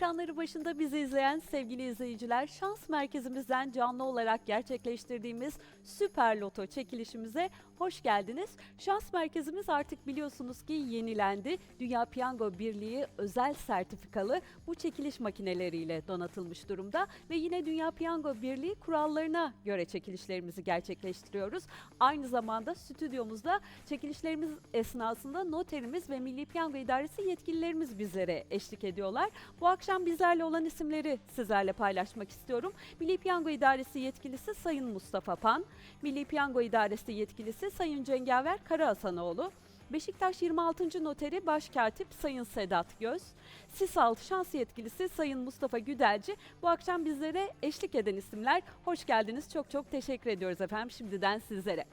Ekranları başında bizi izleyen sevgili izleyiciler, şans merkezimizden canlı olarak gerçekleştirdiğimiz Süper Loto çekilişimize hoş geldiniz. Şans merkezimiz artık biliyorsunuz ki yenilendi. Dünya Piyango Birliği özel sertifikalı bu çekiliş makineleriyle donatılmış durumda ve yine Dünya Piyango Birliği kurallarına göre çekilişlerimizi gerçekleştiriyoruz. Aynı zamanda stüdyomuzda çekilişlerimiz esnasında noterimiz ve Milli Piyango İdaresi yetkililerimiz bizlere eşlik ediyorlar. Bu akşam bizlerle olan isimleri sizlerle paylaşmak istiyorum. Milli Piyango İdaresi yetkilisi Sayın Mustafa Pan, Milli Piyango İdaresi yetkilisi Sayın Cengaver Karahasanoğlu, Beşiktaş 26. Noteri Başkatip Sayın Sedat Göz, SİSAL Şans Yetkilisi Sayın Mustafa Güdelci bu akşam bizlere eşlik eden isimler. Hoş geldiniz. Çok çok teşekkür ediyoruz efendim şimdiden sizlere.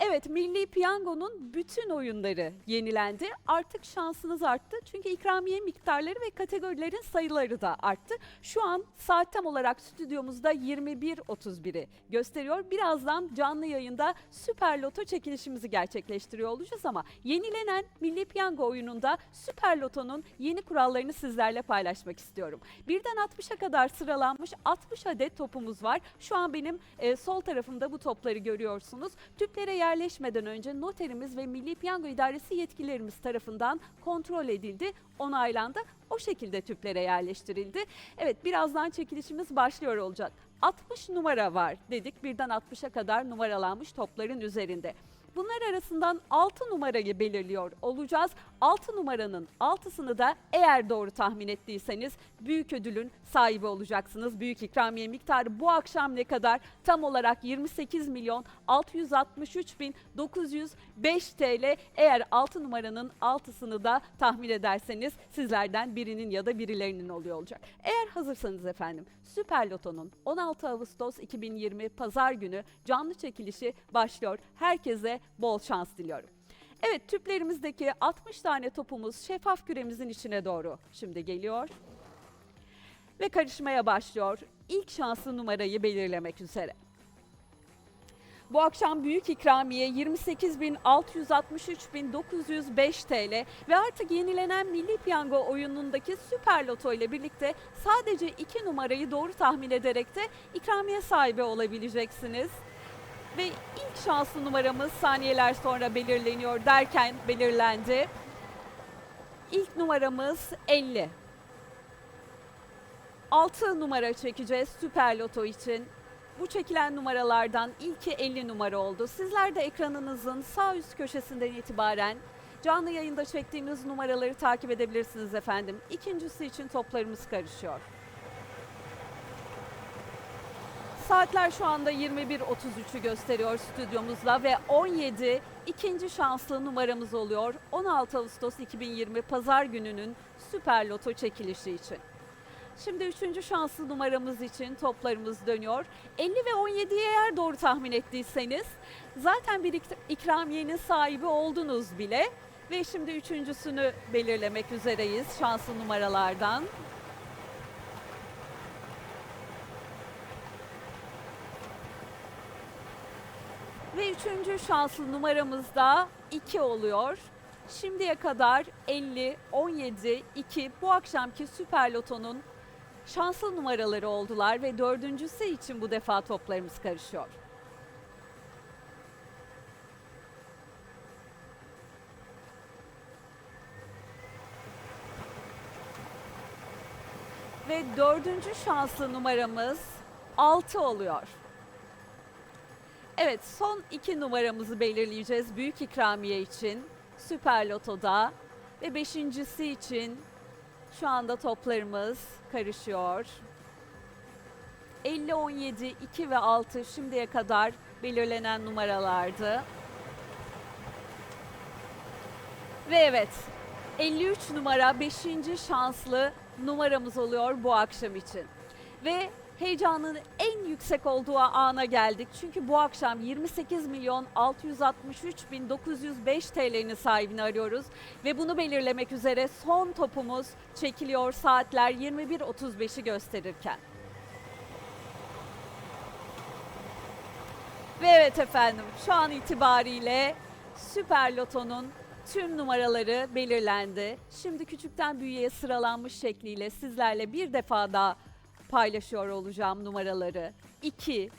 Evet Milli Piyango'nun bütün oyunları yenilendi. Artık şansınız arttı. Çünkü ikramiye miktarları ve kategorilerin sayıları da arttı. Şu an saat tam olarak stüdyomuzda 21.31'i gösteriyor. Birazdan canlı yayında Süper Loto çekilişimizi gerçekleştiriyor olacağız ama yenilenen Milli Piyango oyununda Süper Loto'nun yeni kurallarını sizlerle paylaşmak istiyorum. Birden 60'a kadar sıralanmış 60 adet topumuz var. Şu an benim e, sol tarafımda bu topları görüyorsunuz. Tüplere yerleşmeden önce noterimiz ve Milli Piyango İdaresi yetkililerimiz tarafından kontrol edildi, onaylandı. O şekilde tüplere yerleştirildi. Evet birazdan çekilişimiz başlıyor olacak. 60 numara var dedik. Birden 60'a kadar numaralanmış topların üzerinde. Bunlar arasından 6 numarayı belirliyor olacağız. 6 numaranın 6'sını da eğer doğru tahmin ettiyseniz büyük ödülün sahibi olacaksınız. Büyük ikramiye miktarı bu akşam ne kadar? Tam olarak 28 milyon 663 bin 905 TL. Eğer 6 numaranın 6'sını da tahmin ederseniz sizlerden birinin ya da birilerinin oluyor olacak. Eğer hazırsanız efendim Süper Loto'nun 16 Ağustos 2020 Pazar günü canlı çekilişi başlıyor. Herkese bol şans diliyorum. Evet tüplerimizdeki 60 tane topumuz şeffaf küremizin içine doğru şimdi geliyor. Ve karışmaya başlıyor. İlk şanslı numarayı belirlemek üzere. Bu akşam büyük ikramiye 28.663.905 TL ve artık yenilenen Milli Piyango oyunundaki Süper Loto ile birlikte sadece iki numarayı doğru tahmin ederek de ikramiye sahibi olabileceksiniz. Ve ilk şanslı numaramız saniyeler sonra belirleniyor derken belirlendi. İlk numaramız 50. 6 numara çekeceğiz Süper Loto için. Bu çekilen numaralardan ilki 50 numara oldu. Sizler de ekranınızın sağ üst köşesinden itibaren canlı yayında çektiğimiz numaraları takip edebilirsiniz efendim. İkincisi için toplarımız karışıyor. Saatler şu anda 21.33'ü gösteriyor stüdyomuzla ve 17 ikinci şanslı numaramız oluyor. 16 Ağustos 2020 Pazar gününün Süper Loto çekilişi için. Şimdi üçüncü şanslı numaramız için toplarımız dönüyor. 50 ve 17'yi eğer doğru tahmin ettiyseniz zaten bir ik- ikramiyenin sahibi oldunuz bile. Ve şimdi üçüncüsünü belirlemek üzereyiz şanslı numaralardan. Ve üçüncü şanslı numaramız da 2 oluyor. Şimdiye kadar 50, 17, 2 bu akşamki Süper Loto'nun şanslı numaraları oldular ve dördüncüsü için bu defa toplarımız karışıyor. Ve dördüncü şanslı numaramız 6 oluyor. Evet son iki numaramızı belirleyeceğiz büyük ikramiye için Süper Loto'da ve beşincisi için şu anda toplarımız karışıyor. 50, 17, 2 ve 6 şimdiye kadar belirlenen numaralardı. Ve evet 53 numara 5. şanslı numaramız oluyor bu akşam için. Ve heyecanın en yüksek olduğu ana geldik. Çünkü bu akşam 28 milyon 663 bin 905 TL'nin sahibini arıyoruz. Ve bunu belirlemek üzere son topumuz çekiliyor saatler 21.35'i gösterirken. Ve evet efendim şu an itibariyle Süper Loto'nun tüm numaraları belirlendi. Şimdi küçükten büyüğe sıralanmış şekliyle sizlerle bir defa daha paylaşıyor olacağım numaraları. 2,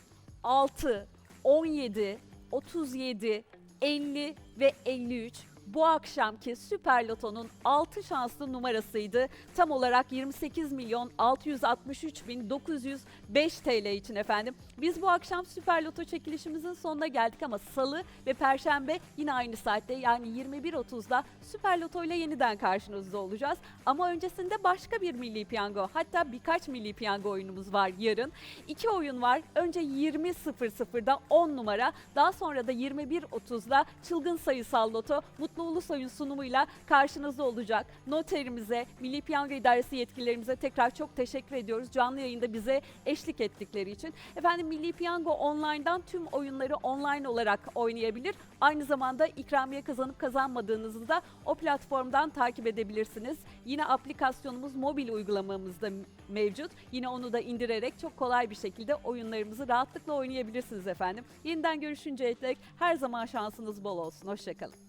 6, 17, 37, 50 ve 53 bu akşamki Süper Loto'nun 6 şanslı numarasıydı. Tam olarak 28 milyon 663 bin 905 TL için efendim. Biz bu akşam Süper Loto çekilişimizin sonuna geldik ama salı ve perşembe yine aynı saatte yani 21.30'da Süper Loto ile yeniden karşınızda olacağız. Ama öncesinde başka bir milli piyango hatta birkaç milli piyango oyunumuz var yarın. İki oyun var. Önce 20.00'da 10 numara daha sonra da 21.30'da çılgın sayısal loto Mutlu Ulusoy'un sunumuyla karşınızda olacak. Noterimize, Milli Piyango İdaresi yetkililerimize tekrar çok teşekkür ediyoruz. Canlı yayında bize eşlik ettikleri için. Efendim Milli Piyango Online'dan tüm oyunları online olarak oynayabilir. Aynı zamanda ikramiye kazanıp kazanmadığınızı da o platformdan takip edebilirsiniz. Yine aplikasyonumuz mobil uygulamamızda mevcut. Yine onu da indirerek çok kolay bir şekilde oyunlarımızı rahatlıkla oynayabilirsiniz efendim. Yeniden görüşünceye dek her zaman şansınız bol olsun. Hoşçakalın.